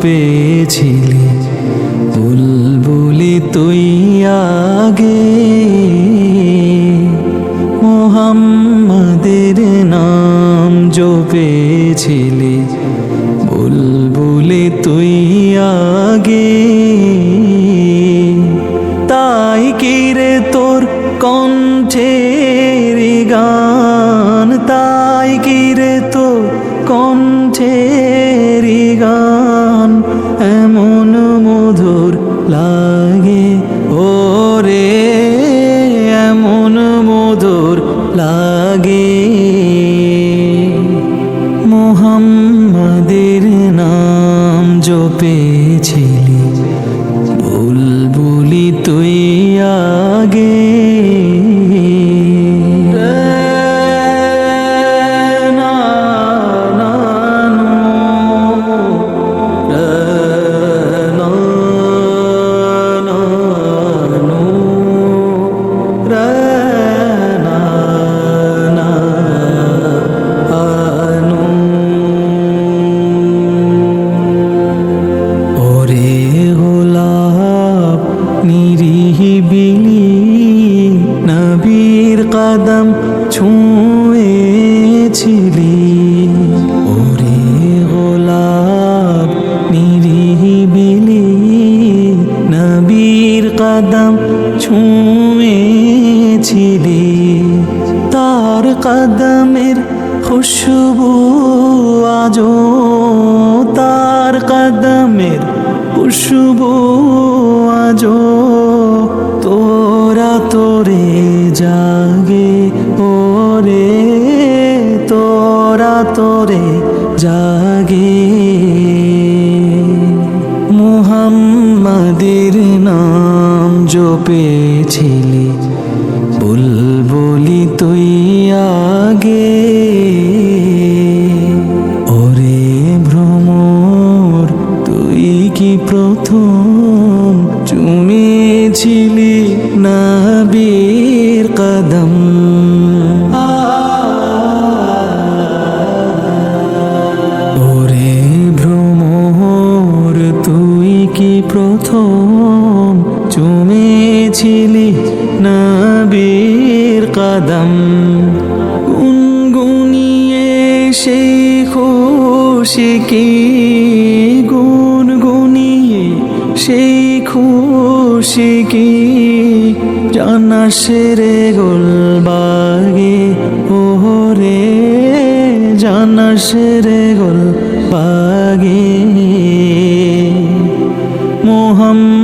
জপেছিলি বুলবুলি তুই আগে। মোহাম্মদের নাম জপেছিলি বুলবুলি তুই আগে। তাই কি রে তোর কণ্ঠের গান? লাগে মোহাম্মদের কদম ছুঁয়েছিলি, তার কদমের খুশবু আজো তার কদমের খুশবু আজো তোরা তোরে জাগে ওরে, তোরা তোরে জাগে। প্রথম চুমেছিলি নবীর কদম। ওরে ভ্রমর, তুই কি প্রথম চুমেছিলি নবীর কদম? গুনগুনিয়ে সেই খুশি কি খুশি কি? জানা সেরে গোলবাগে ওরে জানাস রে গোলবাগে মোহাম্মদের